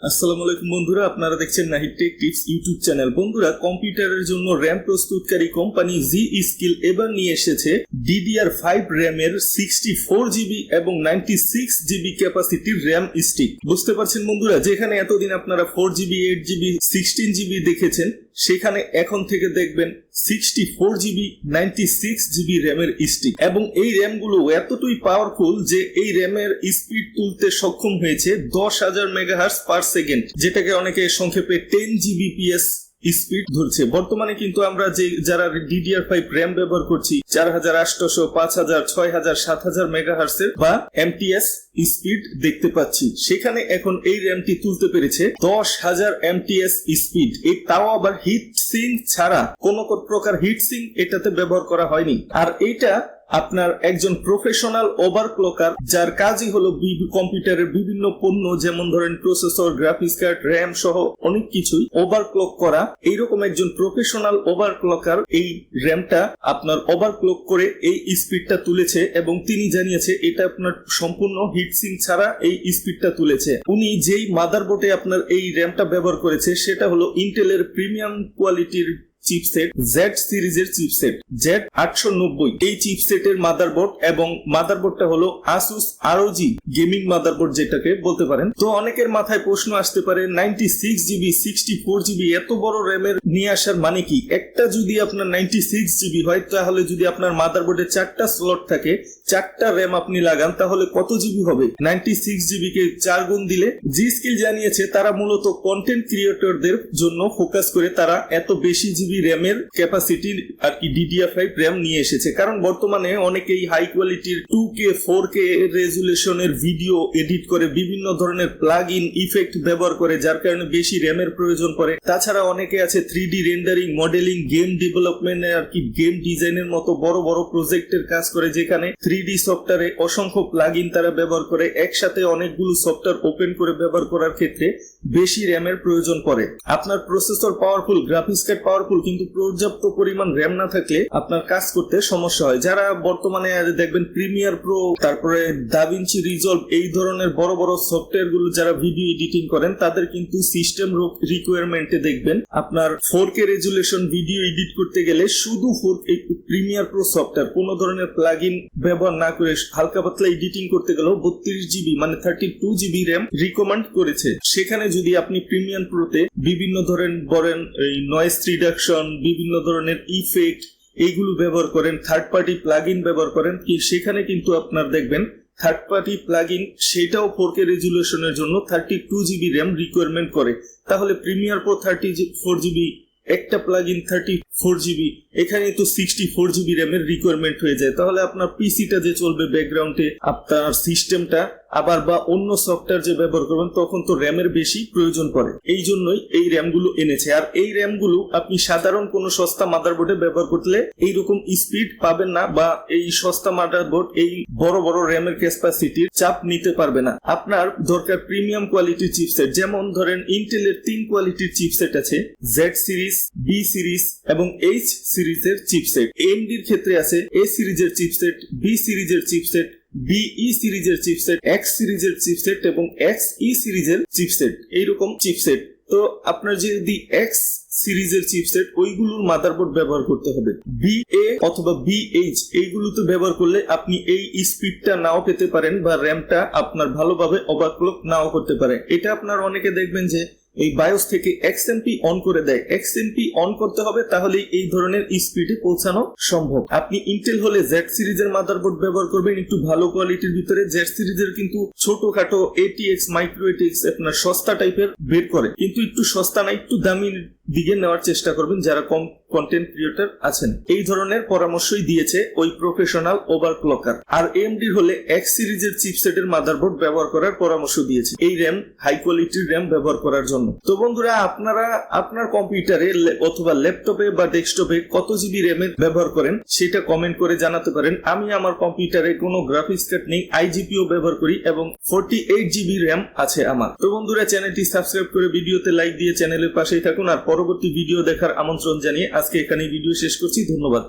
আসসালামু আলাইকুম বন্ধুরা, আপনারা দেখছেন Nahid tech tips YouTube channel. বন্ধুরা, কম্পিউটারের জন্য র্যাম প্রস্তুতকারী কোম্পানি জি স্কিল এবার নিয়ে এসেছে ডিডিআর ফাইভ র্যামের সিক্সটি ফোর জিবি এবং নাইনটি সিক্স জিবি ক্যাপাসিটির র্যাম স্টিক বুঝতে পারছেন বন্ধুরা, যেখানে এতদিন আপনারা four GB eight GB sixteen GB দেখেছেন সেখানে এখন থেকে দেখবেন sixty four GB ninety six GB র্যামের স্টিক এবং এই র্যামগুলো এতটুই পাওয়ারফুল যে এই র্যামের স্পিড তুলতে সক্ষম হয়েছে দশ হাজার মেগাহার্স পার সেকেন্ড যেটাকে অনেকে সংক্ষেপে টেন জিবি জিবিপিএস স্পিড ধরছে। বর্তমানে কিন্তু আমরা যে, যারা ডিডিআর ফাইভ র্যাম ব্যবহার করছি, চার হাজার আটশোশো পাঁচ হাজার, ছয় হাজার, সাত হাজার মেগাহার্সের বা এমটিএস স্পিড দেখতে পাচ্ছি। সেখানে এখন এই র্যামটি তুলতে পেরেছে দশ হাজার এমটিএস স্পিড। এই তাও আবার হিট সিং ছাড়া কোন প্রকার হিট সিং এটাতে ব্যবহার করা হয়নি। আর এইটা আপনার একজন প্রফেশনাল ওভারক্লকার যার কাজই হলো কম্পিউটারের বিভিন্ন পণ্য, যেমন ধরেন প্রসেসর গ্রাফিক্স কার্ড র্যাম সহ অনেক কিছুই ওভারক্লক করা। এইরকম একজন প্রফেশনাল ওভারক্লকার এই র্যামটা আপনার ওভারক্লক করে এই স্পিডটা তুলেছে এবং তিনি জানিয়েছে এটা আপনার সম্পূর্ণ হিটসিং ছাড়া এই স্পিডটা তুলেছে। উনি যেই মাদারবোর্ডে আপনার এই র্যামটা ব্যবহার করেছে, সেটা হলো ইন্টেলের প্রিমিয়াম কোয়ালিটির চিপসেট জেড সিরিজের চিপসেট জেড আটশো নব্বই। এই চিপসেটের মাদারবোর্ড এবং মাদারবোর্ডটা হলো আসুস আরওজি গেমিং মাদারবোর্ড যেটাকে বলতে পারেন। তো অনেকের মাথায় প্রশ্ন আসতে পারে ninety six GB sixty four GB এত বড় র্যামের নিয়ে আসার মানে কি? একটা যদি আপনার নাইনটি সিক্স জিবি হয়, তাহলে যদি আপনার মাদারবোর্ডে চারটা স্লট থাকে, চারটা র্যাম আপনি লাগান, তাহলে কত জিবি হবে? নাইনটি সিক্স জিবি কে চার গুণ দিলে জি স্কিল জানিয়েছে, তারা মূলত কন্টেন্ট ক্রিয়েটরদের জন্য ফোকাস করে তারা এত বেশি জিবি র্যামের ক্যাপাসিটি আর কি ডিডিআর ফাইভ র্যাম নিয়ে এসেছে। কারণ বর্তমানে অনেকেই হাই কোয়ালিটির টু কে ফোর কে রেজুলেশনের ভিডিও এডিট করে বিভিন্ন ধরনের প্লাগ ইন ইফেক্ট ব্যবহার করে, যার কারণে বেশি র্যামের প্রয়োজন পড়ে। তাছাড়া অনেকে আছে three D rendering modeling game development আর কি গেম ডিজাইনের মতো বড় বড় প্রজেক্টের কাজ করে, যেখানে থ্রি ডি সফটওয়্যারে অসংখ্য প্লাগ ইন তারা ব্যবহার করে। একসাথে অনেকগুলো সফটওয়্যার ওপেন করে ব্যবহার করার ক্ষেত্রে বেশি র্যামের প্রয়োজন পড়ে। আপনার processor powerful graphics card powerful কিন্তু পর্যাপ্ত পরিমাণ র্যাম না থাকলে আপনার কাজ করতে সমস্যা হয়। যারা বর্তমানে দেখবেন প্রিমিয়ার প্রো তারপরে দাভিনচি রিজলভ এই ধরনের বড় বড় সফটওয়্যারগুলো যারা ভিডিও এডিটিং করেন, তাদের কিন্তু সিস্টেম রিকোয়ারমেন্টে দেখবেন আপনার four K resolution video edit করতে গেলে শুধু ফোর প্রিমিয়ার প্রো সফটওয়্যার কোনো ধরনের প্লাগ ইন ব্যবহার না করে হালকা পাতলা এডিটিং করতে গেলেও বত্রিশ জিবি মানে thirty two GB RAM recommend করেছে। সেখানে যদি আপনি প্রিমিয়াম প্রোতে বিভিন্ন ধরেন এই নয়েস রিডাকশন বিভিন্ন ধরনের ইফেক্ট এইগুলো ব্যবহার করেন থার্ড পার্টি প্লাগ ব্যবহার করেন, কি সেখানে কিন্তু আপনার দেখবেন থার্ড পার্টি প্লাগ সেটাও ফোর কে রেজুলেশনের জন্য thirty two GB RAM requirement করে। তাহলে Premiere Pro thirty four GB একটা plug in thirty four GB এখানে তো সিক্সটি ফোর জিবি র্যামের রিকোয়ারমেন্ট হয়ে যায়। তাহলে আপনার পিসিটা যে চলবে ব্যাকগ্রাউন্ডে আপনার সিস্টেমটা আবার বা অন্য সফটওয়্যার যে ব্যবহার করবেন, তখন তো র্যামের বেশি প্রয়োজন পড়ে। এই জন্যই এই র্যামগুলো এনেছে। আর এই র্যামগুলো আপনি সাধারণ কোনো সস্তা মাদারবোর্ডে ব্যবহার করলে এইরকম স্পিড পাবেন না বা এই সস্তা মাদারবোর্ড এই বড় বড় র্যামের ক্যাপাসিটির চাপ নিতে পারবে না। আপনার দরকার প্রিমিয়াম কোয়ালিটির চিপসেট যেমন ধরেন ইন্টেলের তিন কোয়ালিটির চিপসেট আছে জেড সিরিজ বি সিরিজ এবং এইচ সিরিজের চিপসেট এমডির ক্ষেত্রে আছে এ সিরিজের চিপসেট বি সিরিজের চিপসেট বিই সিরিজের চিপসেট এক্স সিরিজের চিপসেট এবং এক্স ই সিরিজের চিপসেট এইরকম চিপসেট তো আপনার যদি এক্স সিরিজের চিপসেট ওইগুলোর মাদারবোর্ড ব্যবহার করতে হবে। বি এ অথবা বি এইচ এইগুলোতে ব্যবহার করলে আপনি এই স্পিডটা নাও পেতে পারেন বা র্যামটা আপনার ভালোভাবে ওভারক্লক নাও করতে পারে। এটা আপনার অনেকে দেখবেন যে এই বায়োস থেকে এক্সএমপি অন করে দেয়। এক্সএমপি অন করতে হবে তাহলেই এই ধরনের স্পিডে পৌঁছানো সম্ভব। আপনি ইন্টেল হলে জেড সিরিজের মাদারবোর্ড ব্যবহার করবেন একটু ভালো কোয়ালিটির ভিতরে। জেড সিরিজের কিন্তু ছোটখাটো এটিএক্স মাইক্রো এটিএক্স আপনার সস্তা টাইপের বের করে। কিন্তু একটু সস্তা না, একটু দামি দিকে নেওয়ার চেষ্টা করবেন যারা কম কন্টেন্ট ক্রিয়েটর আছেন। এই ধরনের পরামর্শই দিয়েছে ওই প্রফেশনাল ওভারক্লকার আর এমডি হলে এক্স সিরিজের চিপসেটের মাদারবোর্ড ব্যবহার করার পরামর্শ দিয়েছে। এই র্যাম হাই কোয়ালিটির র্যাম ব্যবহার করার জন্য। তো বন্ধুরা, আপনারা আপনার কম্পিউটারে অথবা ল্যাপটপে বা ডেস্কটপে কত জিবি র্যামের ব্যবহার করেন, সেটা কমেন্ট করে জানাতে পারেন। আমি আমার কম্পিউটারে কোনো গ্রাফিক্স কার্ড নেই আইজিপিও ব্যবহার করি এবং ফোরটি এইট জিবি র্যাম আছে আমার। তো বন্ধুরা চ্যানেলটি সাবস্ক্রাইব করে ভিডিওতে লাইক দিয়ে চ্যানেলের পাশেই থাকুন আর পরবর্তী ভিডিও দেখার আমন্ত্রণ জানিয়ে আজকে এখানে ভিডিও শেষ করছি। ধন্যবাদ।